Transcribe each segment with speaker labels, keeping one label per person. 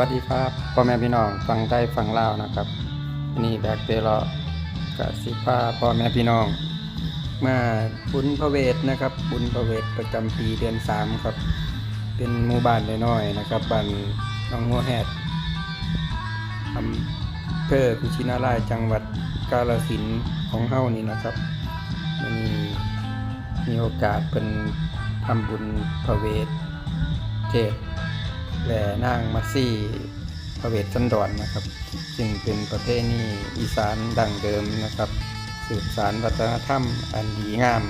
Speaker 1: วัสดีครับพ่อแม่พี่น้องฟังได้ฟังเล่านะครับ นี่แบกเตลกับสิพาพ่อแม่พี่น้อง มาบุญพระเวทนะครับ บุญพระเวทประจำปีเดือนสามครับ เป็นหมู่บ้านน้อยๆนะครับบ้านหนองหัวแหดอำเภอกุชินารายจังหวัดกาฬสินของเฮานี่นะครับมันมีมีโอกาสเป็นทำบุญพระเวทเทศ แหล่นางมัตซี่พระเวทสันดรนนะครับซึ่งเป็นประเพณีอีสานดั้งเดิมนะครับ สืบสานวัฒนธรรมอันดีงาม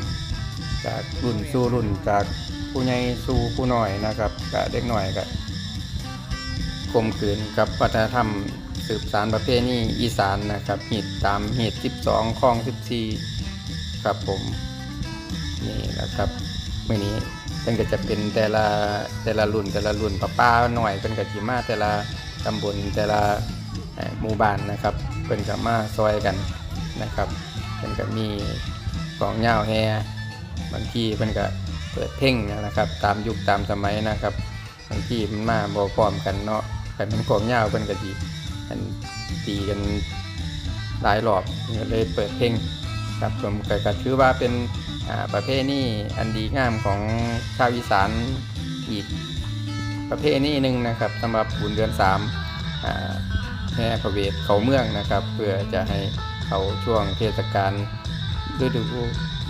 Speaker 1: จากรุ่นสู่รุ่นจากผู้ใหญ่สู่ผู้น้อยนะครับกับเด็กหน่อยกับกลมขืนกับวัฒนธรรมสืบสานประเพณีอีสานนะครับหีดตามหีด12คลอง 14 ครับผม นี่แหละครับมื่อนี้ เป็นก็จะเป็นแต่ละแต่ละรุ่นแต่ละรุ่นป้าป้าหน่อยเป็นก็จิมาแต่ละตำบลแต่ละหมู่บ้านนะครับเป็นก็มาซอยกันนะครับเป็นก็มีกองเหย้าแฮบางทีเป็นก็เปิดเพ่งนะครับ ตามยุคตามสมัยนะครับบางทีมันมาบ่พร้อมกันเนาะกันเป็นกองเหย้าเป็นก็ดีกันตีกันหลายรอบเลยเปิดเพ่งครับผมก็ก็ถือว่าเป็น ประเภทนี้อันดีงามของชาวอีสานอีกประเภทนี้หนึ่งนะครับสำหรับบุญเดือนสามแห่พระเวทเขาเมืองนะครับ เพื่อจะให้เขาช่วงเทศกาลฤดู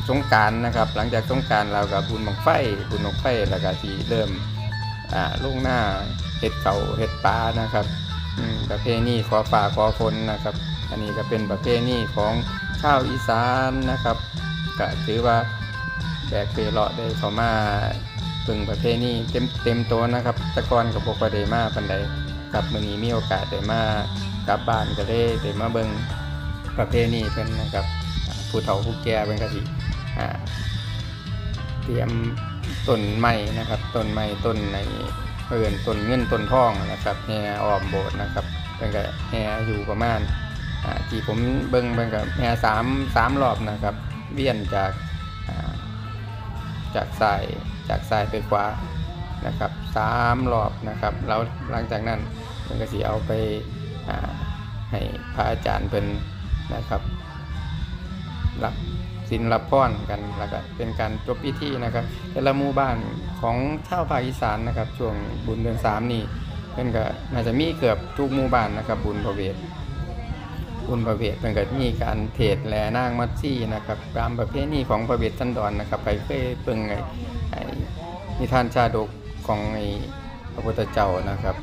Speaker 1: สงการนะครับ หลังจากสงการเรากับบุญบังไฟบุญบังไฟแล้วก็ที่เริ่มอ่าลงหน้าเห็ดเขาเห็ดปลานะครับประเพณีขอฝ่าขอฝนนะครับ อันนี้ก็เป็นประเพณีของชาวอีสานนะครับ ก็ถือว่าแบกเปเลาะได้เขามาเบิ่งประเพณีเต็มเต็มตัวนะครับตะกอนกับบกได้มาปันใดกับมือนี้มีโอกาสได้มากลับบ้านก็เลยได้มาเบิงประเพณีเพิ่นนะครับผู้เฒ่าผู้แก่เพิ่นก็สิเตรียมต้นไม้นะครับต้นไม้ต้นในเพิ่นต้นเงินต้นทองนะครับแห่ออมโบสถ์นะครับเพิ่นก็แห่อยู่ประมาณที่ผมเบิงเบิ่งก็แห่สามสามรอบนะครับ เวียนจากจากซ้ายจากซ้ายไปขวานะครับสามรอบนะครับแล้วหลังจากนั้นมันก็สิเอาไปาให้พระอาจารย์เป็นนะครับรับสินรับพรกันแล้วก็เป็นการจบพิธีนะครับแต่ละหมู่บ้านของชาวภาคอีสานนะครับช่วงบุญเดือนสามนี่เพิ่นก็น่าจะมีเกือบทุกหมู่บ้านนะครับบุญพระเวท บุญประเวทมันก็มีการเทศแลนางมัดซี่นะครับตามประเพณีของประเวทสันดอนนะครับไปเคยเบิ่งไอ้นิทานชาดกของไอ้พระพุทธเจ้านะครับ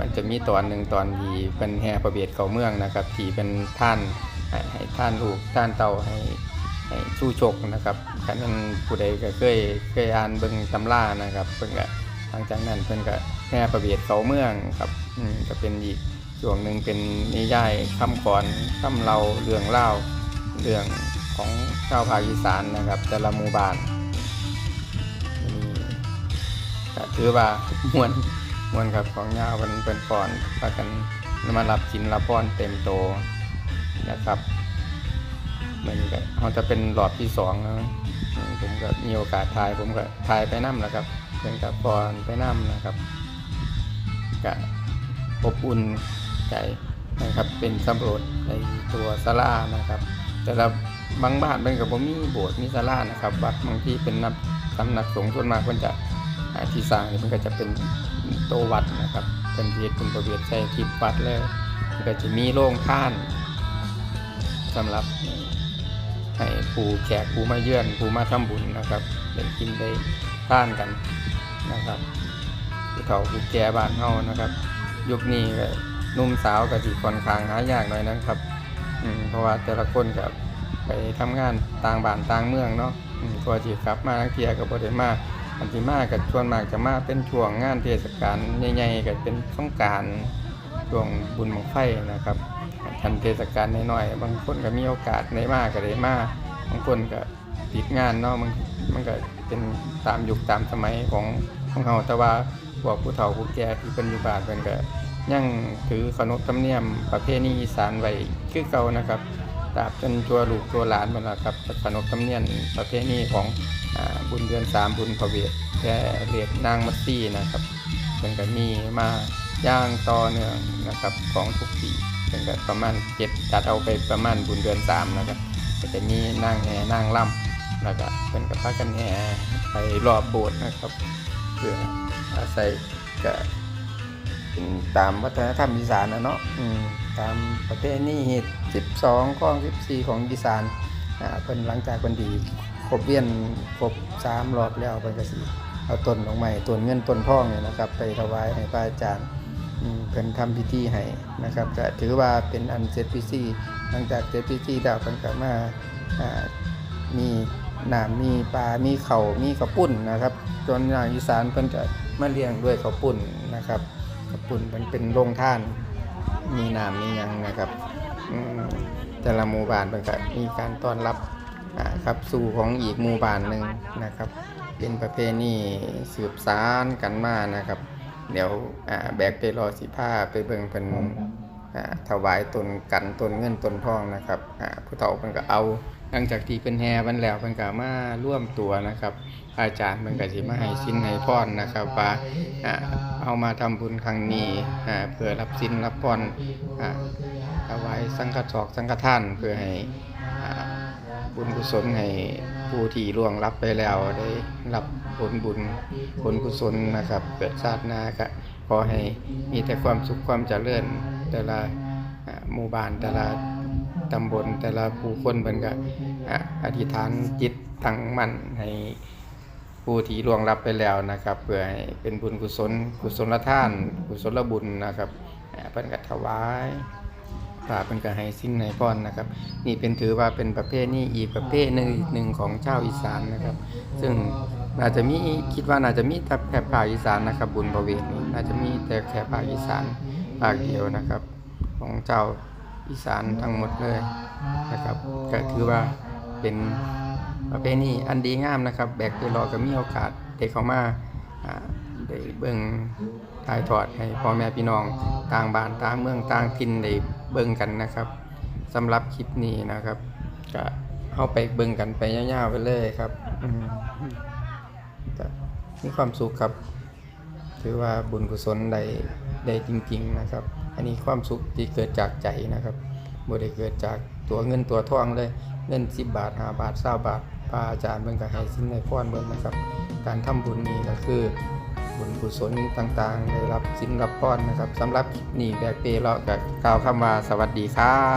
Speaker 1: มันจะมีตอนหนึ่งตอนที่เป็นแห่ประเวทเขาเมืองนะครับที่เป็นท่านให้ท่านลูกท่านเต่าให้ให้สู้ชกนะครับคันนั้นผู้ใดก็เคยเคยอ่านเบิ่งตำรานะครับเพิ่นก็หลังจากนั้นเพิ่นก็แห่ประเวทเขาเมืองครับอืมก็เป็นอีก ช่วงหนึ่งเป็นนิยายคำก่อนคำเราเรื่องเล่าเรื่องของชาวภาคอีสานนะครับ แต่ละหมู่บ้านก็ถือว่ามวนมวนครับของยาวเป็นเป็นก่อนพากันมารับสินรับพรเต็มโตนะครับเหมือนกับเขาจะเป็นหลอดที่สองแล้วอืมผมก็มีโอกาสทายผมก็ทายไปน้ำแหล้วครับเป็นกับพรไปน้ำนะครับก็อบอุ่น ใจนะครับเป็นสำรวจในตัวศาลานะครับ แต่ละบางบ้านเป็นกับผมมีโบสถ์มีศาลานะครับวัดบางที่เป็นนับสำนักสงฆ์ส่วนมากมันจะที่สร้างมันก็จะเป็นโตวัดนะครับเป็นเพียรเป็นประเวียใช้ทิพวัดเลยมันก็จะมีโรงท่านสำหรับให้ผู้แขกผู้มาเยือนผู้มาทำบุญนะครับได้กินได้ท่านกันนะครับผู้เฒ่าผู้แก่บ้านเฮานะครับ ยุคนี้ก็ นุ่มสาวก็สิค่อนข้างหายากหน่อยนะครับอืมเพราะว่าแต่ละคนก็ไปทำงานต่างบ้านต่างเมืองเนาะกว่าสิกลับมาทั้งเทียก็บ่ได้มาอันที่มาก็ส่วนมากจะมาเป็นช่วงงานเทศกาลใหญ่ๆก็เป็นสงการช่วงบุญบังไฟนะครับทันเทศกาลน้อยๆบางคนก็มีโอกาสได้มากก็ได้มาบางคนก็ติดงานเนาะมันมันก็เป็นตามยุคตามสมัยของของเฮาแต่ว่าพวกผู้เฒ่าผู้แก่ที่เป็นอยู่บ้านเพิ่นก็ ยังถือขนบธรรมเนียมประเพณีอีสานไว้คือเก่านะครับตราบจนตัวลูกตัวหลานมันละครับขนบธรรมเนียมประเพณีของอบุญเดือนสามบุญพระเวทแค่เรียกนางมัตซี่นะครับเป็นก็มีมาย่างต่อเนื่องนะครับของทุกปีเป็นก็ประมาณเจ็ดจัดเอาไปประมาณบุญเดือนสามนะครับก็จะมีนางแห่นางล่ำแล้วก็เป็นกับพากันแห่ไปรอบโบสถ์นะครับ เพื่ออาศัยกับ ตามวัฒนธรรมอีสานนะเนาะตามประเพณีเหตุ12ข้อง14ของอีสานเพิ่นหลังจากเพิ่นดีครบเวียนครบ3รอบแล้วเพิ่นก็สิเอาต้นดอกไม้ต้นเงินต้นทองเนี่ยนะครับ ไปถวายให้พระอาจารย์เพิ่นทำพิธีให้นะครับก็ถือว่าเป็นอันเสร็จพิธีหลังจากเสร็จพิธีแล้วเพิ่นก็มาอ่ามีน้ำมีปลา มีเขาวมีข้าวปุ้นนะครับจนอย่างอีสานเพิ่นจะมาเลี้ยงด้วยข้าวปุ้นนะครับ ข้าวปุ้นมันเป็นโรงท่าน มีน้ำมียังนะครับแต่ละหมู่บ้านเพิ่นก็มีการต้อนรับครับสู่ของอีกหมู่บ้านหนึ่งนะครับ เป็นประเพณีสืบสานกันมานะครับ เดี๋ยวแบกไปรอสิผ้าไปเบิ่งเพิ่นถวายตนกันตนเงินตนทองนะครับผู้เฒ่าเพิ่นก็เอา หลังจากที่เพิ่นแห่มันแล้วเพิ่นก็มาร่วมตัวนะครับ อาจารย์เพิ่นก็สิมาให้สินให้พรนะครับว่าเอามาทำบุญครั้งนี้เพื่อรับสินรับพรอ่าถวายสังฆทอกสังฆทานเพื่อให้บุญกุศลให้ผู้ที่ล่วงลับไปแล้วได้รับผลบุญผลกุศลนะครับ เกิดชาติหน้าก็ขอให้มีแต่ความสุขความเจริญแต่ละหมู่บ้านแต่ละ ตำบลแต่ละผู้คนเพิ่นก็อะอธิษฐานจิตตั้งมั่นให้ผู้ที่ล่วงลับไปแล้วนะครับ เพื่อให้เป็นบุญกุศลกุศลทาน กุศลบุญนะครับเพิ่นก็ถวายพระเพิ่นก็ให้สิ่งในพรนะครับ นี่เป็นถือว่าเป็นประเภทนี้อีกประเภทหนึ่งหนึ่งของชาวอีสานนะครับ ซึ่งน่าจจะมีคิดว่าน่าจะมีแต่แค่ภาคอีสานนะครับ บุญประเวทนี้น่าจะมีแต่แค่ภาคอีสานภาคเดียวนะครับ ของเจ้า อีสานทั้งหมดเลยนะครับก็ถือว่าเป็นประเพณีอันดีงามนะครับ แบกไปรอก็มีโอกาสได้เข้ามาอ่าได้เบิ่งถ่ายทอดให้พ่อแม่พี่น้องต่างบ้านต่างเมืองต่างถิ่นได้เบิ่งกันนะครับสำหรับคลิปนี้นะครับก็เข้าไปเบิ่งกันไปยาวๆไปเลยครับอืมก็มีความสุขครับ ถือว่าบุญกุศลได้ได้จริง ๆนะครับ อันนี้ความสุขที่เกิดจากใจนะครับบ่ได้เกิดจากตัวเงินตัวทองเลยเงิน10บาท5บาท20บาทพระอาจารย์เบิ่งก็ให้สิ่งในพรเบิ่งนะครับ การทำบุญนี้ก็คือบุญกุศลต่างๆ ได้รับสิ่งรับพรนนะครับสำหรับนี่แบกเปเราะกับกล่าวคำว่าสวัสดีครับ